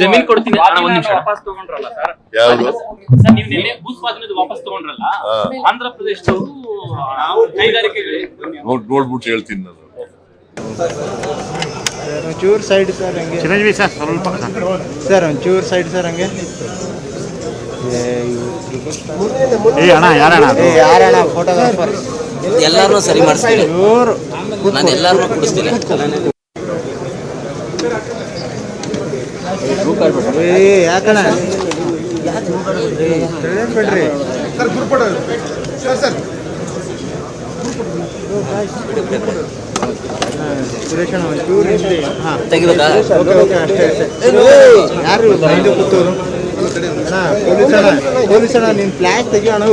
ಜಮೀನ್ ಕೊಡ್ತೀನಿ. ಅಣ್ಣ, ಒಂದ್ ನಿಮಿಷ. ವಾಪಸ್ ತಗೊಂಡ್ರಲ್ಲ ಸರ್? ಯಾವುದು? ಸರ್ ನೀವು ನಿನ್ನೆ ಭೂ ಸ್ವಾಧೀನದ ವಾಪಸ್ ತಗೊಂಡ್ರಲ್ಲ. ಆಂಧ್ರ ಪ್ರದೇಶದವರು ಕೈಗಾರಿಕೆಗಳಿಗೆ ನೋಡ್ ನೋಡ್ಬಿಟ್ಟು ಹೇಳ್ತೀನಿ ನಾನು. ಒಂಚೂರು ಸೈಡ್ ಸರ್ ಹಂಗೆ. ಚಿರಂಜೀವಿ ಸರ್ ಸ್ವಲ್ಪ ಸರ್ ಒಂಚೂರು ಸೈಡ್ ಸರ್ ಹಂಗೆ. ಏ ಅಣ್ಣ ಯಾರಣ್ಣ ಯಾರಣ್ಣ ಫೋಟೋಗ್ರಾಫರ್ ಎಲ್ಲಾರನ್ನೂ ಸರಿ ಮಾಡಿಸ್ತೀನಿ. ನಾನು ಎಲ್ಲಾರು ಕುಡಿಸ್ತೀನಿ. ಯಾರು ಕೂತವ್ರು? ಪೊಲೀಸ್ ಅಣ್ಣ ಫ್ಲಾಟ್ ಅಣ್ಣ